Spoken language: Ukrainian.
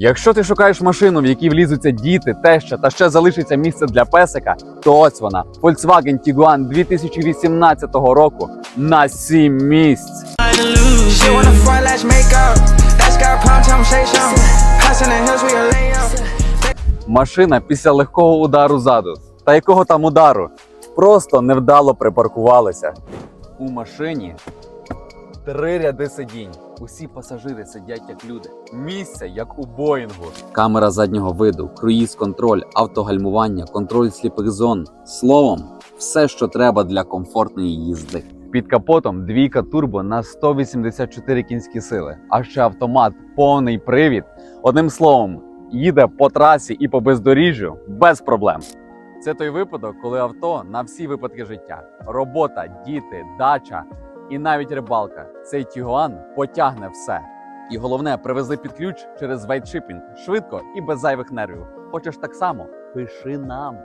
Якщо ти шукаєш машину, в якій влізуться діти, теща та ще залишиться місце для песика, то ось вона Volkswagen Tiguan 2018 року на 7 місць. Машина після легкого удару ззаду. Та якого там удару? Просто невдало припаркувалися. У машині три ряди сидінь. Усі пасажири сидять як люди. Місця як у Боїнгу. Камера заднього виду, круїз-контроль, автогальмування, контроль сліпих зон. Словом, все, що треба для комфортної їзди. Під капотом двійка турбо на 184 кінські сили, а ще автомат, повний привід. Одним словом, їде по трасі і по бездоріжжю без проблем. Це той випадок, коли авто на всі випадки життя: робота, діти, дача і навіть рибалка. Цей Тігуан потягне все. І головне, привезли під ключ через вайтшипінг швидко і без зайвих нервів. Хочеш так само? Пиши нам.